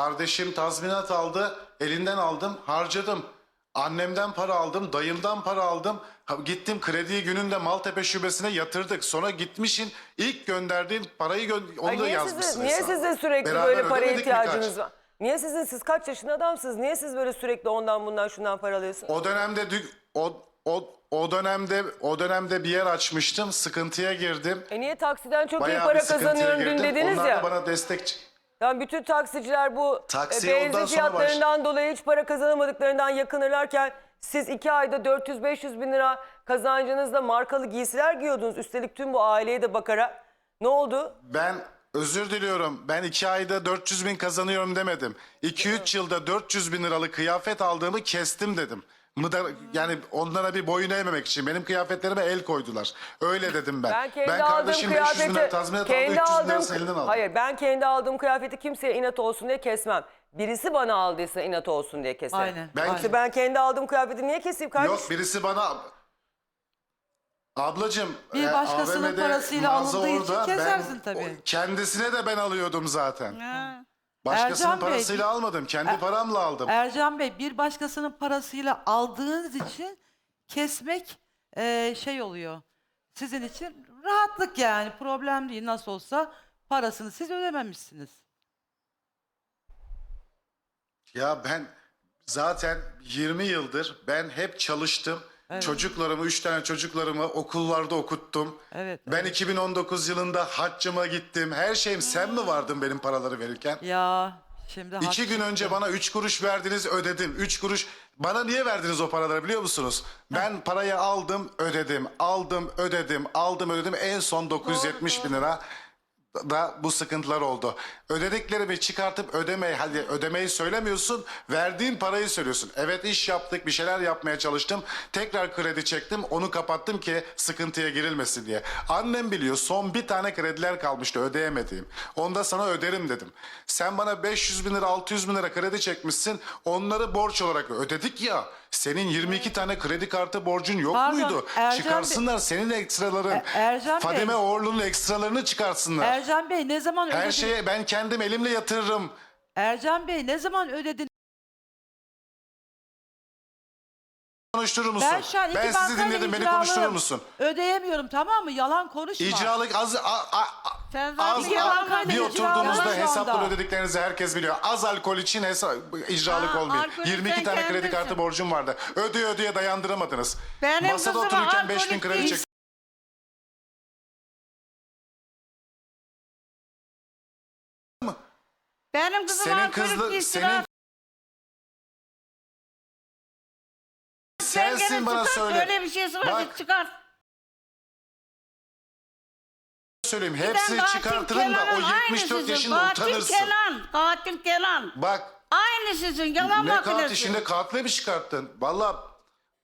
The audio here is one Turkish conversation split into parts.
Kardeşim tazminat aldı. Elinden aldım, harcadım. Annemden para aldım, dayımdan para aldım. Gittim krediyi gününde Maltepe şubesine yatırdık. Sonra gitmişin ilk gönderdiğin parayı gö- onu Ay da niye yazmışsın. sizin, niye sizin sürekli Beraber böyle paraya ödemedik mi kaç? ihtiyacınız var? Niye sizin siz kaç yaşında adamsınız? Niye siz böyle sürekli ondan bundan şundan para alıyorsunuz? O dönemde o, o, o dönemde o dönemde bir yer açmıştım. Sıkıntıya girdim. E niye taksiden çok iyi Bayağı para bir sıkıntıya kazanıyorum dün girdim. dediniz Onlar ya. da bana destek Yani bütün taksiciler bu e, Taksiye ondan benzin sonra fiyatlarından dolayı hiç para kazanamadıklarından yakınırlarken siz iki ayda 400-500 bin lira kazancınızla markalı giysiler giyiyordunuz. Üstelik tüm bu aileye de bakarak. Ne oldu? Ben özür diliyorum. Ben iki ayda 400 bin kazanıyorum demedim. 2-3 yılda 400 bin liralık kıyafet aldığımı kestim dedim. Mıda- yani onlara bir boyun eğmemek için benim kıyafetlerime el koydular. Öyle dedim ben. Ben kendi aldığım kardeşim 500 bin lira kıyafeti tazminat aldı kendi 300 bin aldığım elinden aldım. Hayır ben kendi aldığım kıyafeti kimseye inat olsun diye kesmem. Birisi bana aldıysa inat olsun diye keserim. Aynen. Ben- aynen. İşte ben kendi aldığım kıyafeti niye keseyim kardeşim? Yok birisi bana... Ablacığım Bir e, başkasının AVM'de parasıyla mağaza alındığı için orada. kesersin Ben- tabii. o- Kendisine de ben alıyordum zaten. Ha. Başkasının Ercan Bey, parasıyla almadım. Kendi Er- paramla aldım. Ercan Bey bir başkasının parasıyla aldığınız için kesmek eee, şey oluyor. Sizin için rahatlık yani problem değil nasıl olsa parasını siz ödememişsiniz. Ya ben zaten 20 yıldır ben hep çalıştım. Çocuklarımı, üç tane çocuklarımı okullarda okuttum. Evet, Ben evet. 2019 yılında haccıma gittim. Her şeyim sen mi vardın benim paraları verirken? Ya şimdi İki gün önce bana üç kuruş verdiniz ödedim. Üç kuruş bana niye verdiniz o paraları biliyor musunuz? Ben parayı aldım ödedim. Aldım ödedim. Aldım ödedim. En son 970 bin lira da bu sıkıntılar oldu. Ödediklerimi çıkartıp ödemeyi hadi ödemeyi söylemiyorsun. Verdiğin parayı söylüyorsun. Evet iş yaptık bir şeyler yapmaya çalıştım. Tekrar kredi çektim onu kapattım ki sıkıntıya girilmesin diye. Annem biliyor son bir tane krediler kalmıştı ödeyemediğim. Onda sana öderim dedim. Sen bana 500 bin lira 600 bin lira kredi çekmişsin. Onları borç olarak ödedik ya. Senin 22 tane kredi kartı borcun yok Pardon, muydu? Ercan Bey- Çıkarsınlar senin ekstraların. E- Ercan Bey- Fadime Oğurlu'nun ekstralarını çıkarsınlar. Ercan Bey ne zaman Her ödedin? şeye ben kendim elimle yatırırım. Ercan Bey ne zaman ödedin? Konuşturur musun? Ben şu an iki Ben sizi bankayla dinledim beni icralıyım. konuşturur musun? Ödeyemiyorum tamam mı? Yalan konuşma. İcralık az a, a- Sen zaten az yalan bir oturduğunuzda anda. hesapları ödediklerinizi herkes biliyor. Az alkol için hesap, icralık Aa, olmuyor. alkolü 22 sen tane kredi kendinsin. kartı borcum vardı. Ödeye ödeye dayandıramadınız. Benim Masada kızıma otururken 5 bin alkolik kredi değil. çek. Benim kızım Senin kızla senin. Sen sensin bana söyle. Öyle bir şey Bak çıkart. Söyleyeyim. Sen Hepsini katil çıkartırım da Kenan'ın o 74 aynısısın. yaşında Katil utanırsın. Kenan, katil Kenan. Bak Aynı sizin yalan Ne makinesi. katil şimdi katile mi çıkarttın? Valla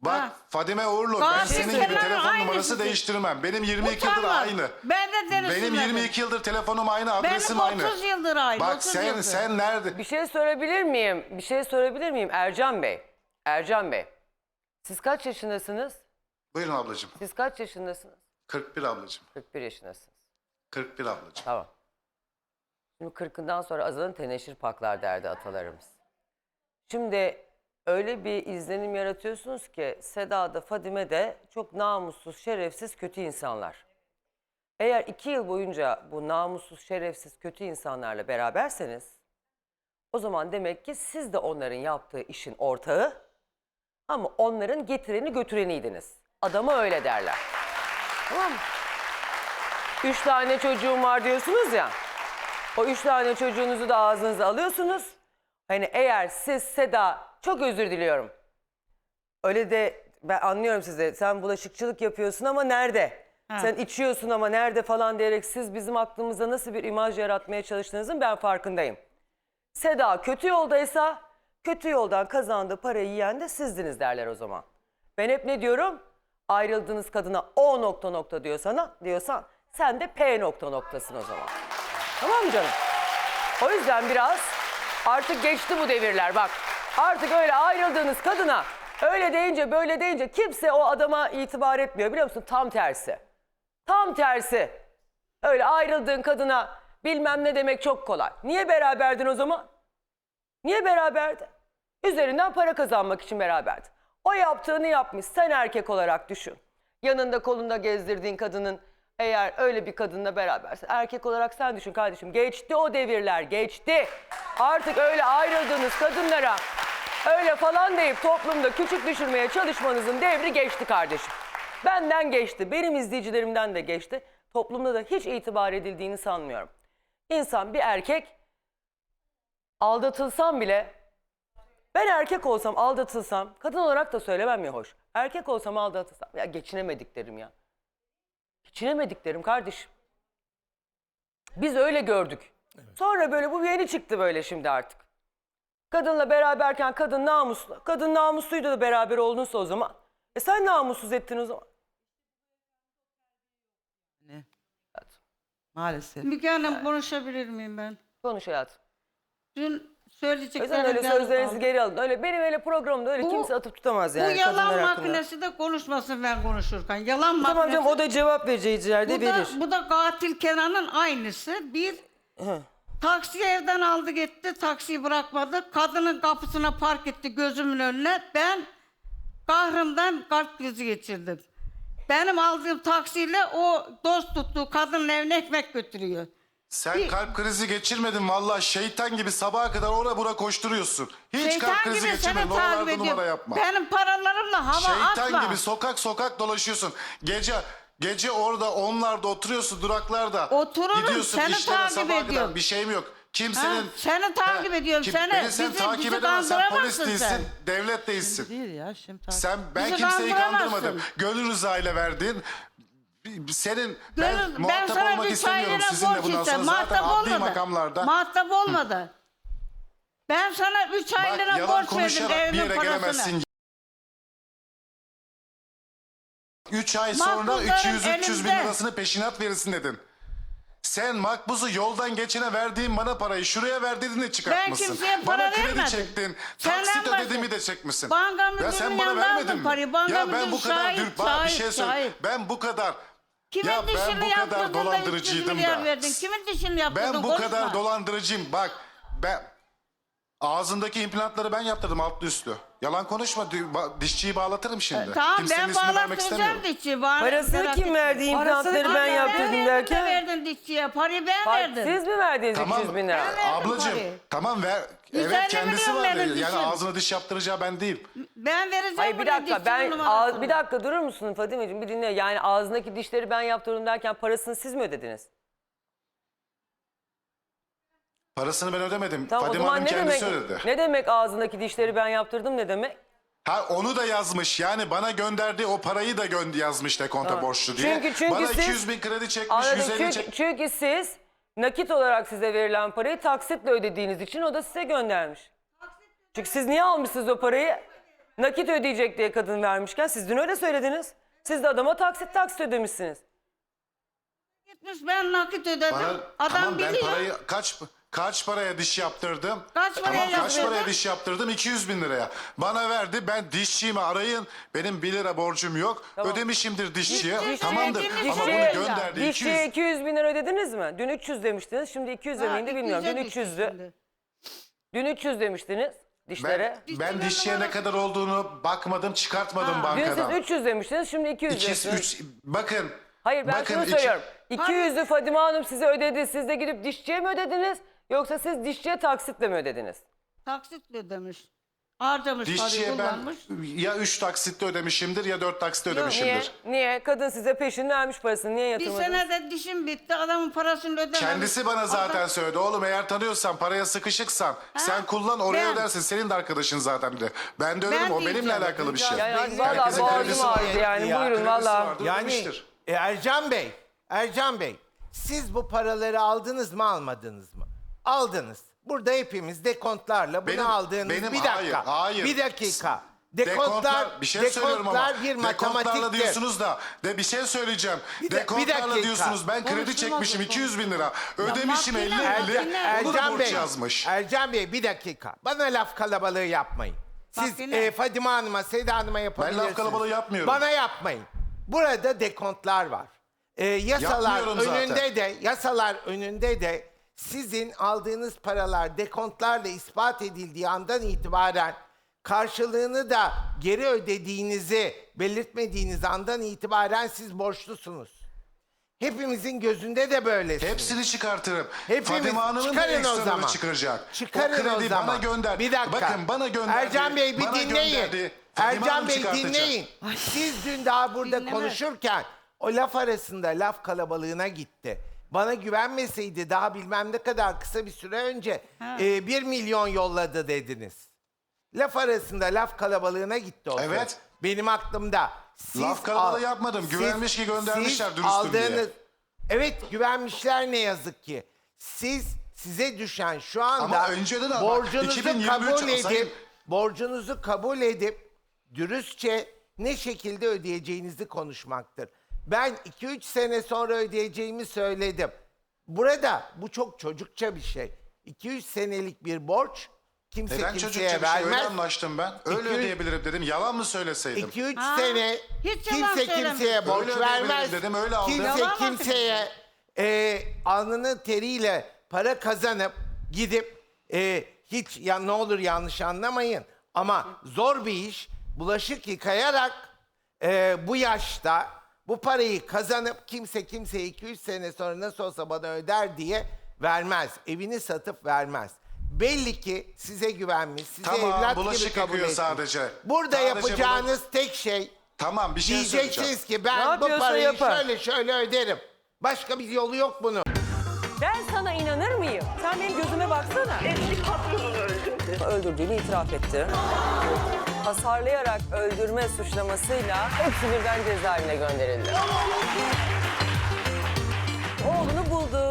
bak Ha. Fadime Uğurlu ben Katil senin Kenan gibi telefon numarası değiştirmem. Benim 22 yıldır Utanma. aynı. Ben de Benim denesinmedim. 22 yıldır telefonum aynı, adresim Benim aynı. 30 yıldır aynı. Bak 30 sen yıldır. sen nerede? Bir şey sorabilir miyim? Bir şey sorabilir miyim Ercan Bey? Ercan Bey. Siz kaç yaşındasınız? Buyurun ablacığım. Siz kaç yaşındasınız? 41 ablacığım. 41 yaşındasınız. 41 ablacığım. Tamam. Şimdi kırkından sonra azalın teneşir paklar derdi atalarımız. Şimdi öyle bir izlenim yaratıyorsunuz ki Seda da Fadime de çok namussuz, şerefsiz, kötü insanlar. Eğer iki yıl boyunca bu namussuz, şerefsiz, kötü insanlarla beraberseniz o zaman demek ki siz de onların yaptığı işin ortağı ama onların getireni götüreniydiniz. Adama öyle derler. Tamam mı? Üç tane çocuğum var diyorsunuz ya. O üç tane çocuğunuzu da ağzınıza alıyorsunuz. Hani eğer siz Seda çok özür diliyorum. Öyle de ben anlıyorum sizi. Sen bulaşıkçılık yapıyorsun ama nerede? Sen içiyorsun ama nerede falan diyerek siz bizim aklımızda nasıl bir imaj yaratmaya çalıştığınızın ben farkındayım. Seda kötü yoldaysa kötü yoldan kazandığı parayı yiyen de sizdiniz derler o zaman. Ben hep ne diyorum? Ayrıldığınız kadına O nokta nokta diyorsana, diyorsan sen de P nokta noktasın o zaman. Tamam mı canım? O yüzden biraz artık geçti bu devirler bak. Artık öyle ayrıldığınız kadına öyle deyince böyle deyince kimse o adama itibar etmiyor biliyor musun? Tam tersi. Tam tersi. Öyle ayrıldığın kadına bilmem ne demek çok kolay. Niye beraberdin o zaman? Niye beraberdi? Üzerinden para kazanmak için beraberdi. O yaptığını yapmış. Sen erkek olarak düşün. Yanında kolunda gezdirdiğin kadının eğer öyle bir kadınla berabersin. Erkek olarak sen düşün kardeşim. Geçti o devirler geçti. Artık öyle ayrıldığınız kadınlara öyle falan deyip toplumda küçük düşürmeye çalışmanızın devri geçti kardeşim. Benden geçti. Benim izleyicilerimden de geçti. Toplumda da hiç itibar edildiğini sanmıyorum. İnsan bir erkek aldatılsam bile ben erkek olsam aldatılsam kadın olarak da söylemem ya hoş. Erkek olsam aldatılsam ya geçinemedik derim ya. Geçinemedik derim kardeşim. Biz öyle gördük. Sonra böyle bu yeni çıktı böyle şimdi artık. Kadınla beraberken kadın namuslu. Kadın namusluydu da beraber oldunsa o zaman. E sen namussuz ettin o zaman. Ne? Maalesef. Müge Hanım konuşabilir miyim ben? Konuş hayatım. Dün O söyleyeceklerim yüzden öyle sözlerinizi geri alın. Öyle benim öyle programda öyle Bu- kimse atıp tutamaz Bu yani. yalan kadınlar hakkında. makinesi de konuşmasın ben konuşurken. Yalan Tamam makinesi. canım o da cevap vereceği de bu, da, verir. bu da katil Kenan'ın aynısı. Bir Hı. taksi evden aldı gitti. Taksiyi bırakmadı. Kadının kapısına park etti gözümün önüne. Ben kahrımdan kalp krizi geçirdim. Benim aldığım taksiyle o dost tuttuğu kadının evine ekmek götürüyor. Sen Bir- kalp krizi geçirmedin vallahi şeytan gibi sabaha kadar ora bura koşturuyorsun. Hiç kalp krizi geçirmedin. Oralarda numara yapma. Benim paralarımla hava Şeytan atma. gibi sokak sokak dolaşıyorsun. Gece gece orada onlarda oturuyorsun duraklarda. Otururum, Gidiyorsun seni işlere takip sabaha kadar ediyorum. bir şeyim yok. Ha, Kimsenin... seni takip ediyorum. seni, beni sen bizi, takip bizi edemezsin. Polis kandıramazsın değilsin, sen. devlet değilsin. Değil ya şimdi takip- Sen ben Bizi kimseyi kandıramazsın. kandırmadım. Gönül rızayla verdin. Senin ben ben muhatap sana olmak istemiyorum sizinle bundan sonra. Zaten adli olmadı. makamlarda. Muhatap olmadı. Ben sana üç Bak aylığına yalan borç verdim evimin parasını. gelemezsin. 3 ay sonra Makbuzların 200-300 bin lirasını peşinat verirsin dedin. Sen makbuzu yoldan geçene verdiğin bana parayı şuraya ver dedin de çıkartmışsın. kimseye para bana kredi çektin. Taksit ödediğimi de çekmişsin. Banka ya sen bana vermedin mi? parayı. Ya ben bu kadar dür- bak bir şey söyle. Ben bu kadar Kimin ya ben dişini bu kadar yaptırdın da 300 dolandırıcıydım milyar da. verdin? Kimin dişini yaptırdın? Ben bu Konuşma. kadar dolandırıcıyım. Bak ben ağzındaki implantları ben yaptırdım altlı üstü. Yalan konuşma. ba- Dişçiyi bağlatırım şimdi. E, Tamam Kimsenin ben ismini vermek bağlattıracağım istemiyorum. dişçiyi. Bana Parasını merak kim etme. verdi implantları ben Parasını- yaptırdım Ben verdim de derken? verdin dişçiye. Parayı ben Bak, verdim. siz mi verdiniz Tamam. 300 bin lira? Ben verdim Ablacığım parayı. tamam ver. Evet 150 kendisi milyon var. Yani dişim. ağzına diş yaptıracağı ben değil. Ben vereceğim Hayır bir dakika dişçinin ben numarasını. ağız, bir dakika durur musun Fadimeciğim bir dinle. Yani ağzındaki dişleri ben yaptırdım derken parasını siz mi ödediniz? Parasını ben ödemedim. Tamam Fadime o zaman Hanım ne kendisi demek? ödedi. Ne demek ağzındaki dişleri ben yaptırdım ne demek? Ha onu da yazmış. Yani bana gönderdiği o parayı da gönder yazmış dekonta borçlu diye. Çünkü- çünkü bana siz- 200 bin kredi çekmiş, Anladım 150 çünkü, çek. çünkü siz nakit olarak size verilen parayı taksitle ödediğiniz için o da size göndermiş. Çünkü siz niye almışsınız o parayı? Nakit ödeyecek diye kadın vermişken siz dün öyle söylediniz. Siz de adama taksit taksit ödemişsiniz. Gitmiş ben nakit ödedim. Bana, Adam tamam ben biliyor. parayı kaç kaç paraya diş yaptırdım? Kaç paraya tamam, kaç yaptırdın? paraya diş yaptırdım? 200 bin liraya. Bana verdi ben dişçiğimi arayın. Benim 1 lira borcum yok. Ödemişimdir dişçiye. Dişçiye Tamamdır. ödediğiniz Ama bunu gönderdi. Dişçiye 200. 200 bin lira ödediniz mi? Dün 300 demiştiniz. Şimdi 200 Ha, demeyin de bilmiyorum. Dün 200'e düştü 300'dü. şimdi. Dün 300 demiştiniz dişlere. Ben, ben dişçiye ne kadar olduğunu bakmadım, çıkartmadım Dün bankadan. siz 300 demiştiniz. Şimdi 200 İkisi, diyorsunuz. üç, bakın. Hayır ben bakın, şunu iki- söylüyorum. 200'ü Fadime Hanım size ödedi. Siz de gidip dişçiye mi ödediniz? Yoksa siz dişçiye taksitle mi ödediniz? Taksitle ödemiş. Harcamış parayı Dişçiye ben kullanmış. ya 3 taksitte ödemişimdir ya 4 taksitte Niye? ödemişimdir. Niye? Kadın size peşin vermiş parasını. Niye Bir yatırmadınız? senede dişim bitti adamın parasını ödememiş. Kendisi bana zaten Adam- söyledi. Oğlum eğer tanıyorsan, paraya sıkışıksan sen kullan oraya Ben- ödersin. Senin de arkadaşın zaten bir de. Ben de öderim Ben o benimle diyeceğim. alakalı bir şey. Yani Herkesin valla kredisi boğazım var. ağrıdı yani. Ya, Buyurun kredisi valla. Yani ödemiştir. e, Ercan Bey, Ercan Bey siz bu paraları aldınız mı almadınız mı? Aldınız. Burada hepimiz dekontlarla bunu Benim- aldığınız benim- bir dakika. hayır, hayır. Bir dakika. Dekontlar, Dekontlar, bir şey söylüyorum ama. dekontlar bir Dekontlarla matematiktir. diyorsunuz da de bir şey söyleyeceğim. Bir de- bir Dekontlarla dakika. diyorsunuz ben kredi çekmişim o 200 bin lira. Ödemişim makine, 50 Ercan, 50. makine. Onu da Ercan borç Bey, yazmış. Ercan Bey bir dakika. Bana laf kalabalığı yapmayın. Siz e, Fadime Hanım'a, Seda Hanım'a yapabilirsiniz. kalabalığı yapmıyorum. Bana yapmayın. Burada dekontlar var. E, yasalar Yapmıyorum zaten. önünde de, yasalar önünde de Sizin aldığınız paralar dekontlarla ispat edildiği andan itibaren karşılığını da geri ödediğinizi belirtmediğiniz andan itibaren siz borçlusunuz. Hepimizin gözünde de böylesiniz. Hepsini çıkartırım. Hepimiz Fatime Hanım'ın da çıkarın o ekstralarını zaman. çıkaracak. Çıkarın o kredi o zaman. bana gönder. Bir dakika. Bakın bana gönderdi. Ercan Bey bir bana dinleyin. gönderdi. Ercan Hanım Bey çıkartacak. dinleyin. Siz dün daha burada Dinlemez. konuşurken o laf arasında laf kalabalığına gitti. Bana güvenmeseydi daha bilmem ne kadar kısa bir süre önce e, 1 milyon yolladı dediniz. Laf arasında laf kalabalığına gitti o söz. Evet. Benim aklımda. Siz Laf kalabalığı al- yapmadım. siz- Güvenmiş ki göndermişler siz dürüstüm diye. Evet güvenmişler ne yazık ki. Siz size düşen şu anda Ama önceden borcunuzu 2023 kabul edip sayın- borcunuzu kabul edip dürüstçe ne şekilde ödeyeceğinizi konuşmaktır. Ben 2-3 sene sonra ödeyeceğimi söyledim. Burada bu çok çocukça bir şey. 2-3 senelik bir borç kimse Neden kimseye çocukça bir şey öyle vermez. anlaştım ben. Öyle İki- ödeyebilirim dedim. Yalan mı söyleseydim? 2-3 Ha, sene hiç yalan kimse söyleme. kimseye borç Öyle ödeyebilirim vermez. dedim, öyle aldım. Kimse Yalan kimseye e, alnının teriyle para kazanıp gidip e, hiç ya ne olur yanlış anlamayın ama zor bir iş bulaşık yıkayarak e, bu yaşta bu parayı kazanıp kimse kimseye 2-3 sene sonra nasıl olsa bana öder diye vermez. Evini satıp vermez. Belli ki size güvenmiş, size Tamam, evlat bulaşık gibi kabul yıkıyor etmiş. sadece. Burada Sadece yapacağınız tek şey Tamam bir şey söyleyeceğim. diyeceksiniz ki Ne ben bu yapıyorsa parayı yapar. şöyle şöyle öderim. Başka bir yolu yok bunun. Ben sana inanır mıyım? Sen benim gözüme baksana. Eski patronunu öldürdü. Öldürdüğünü itiraf etti hasarlayarak öldürme suçlamasıyla hepsi birden cezaevine gönderildi. Oğlunu buldu.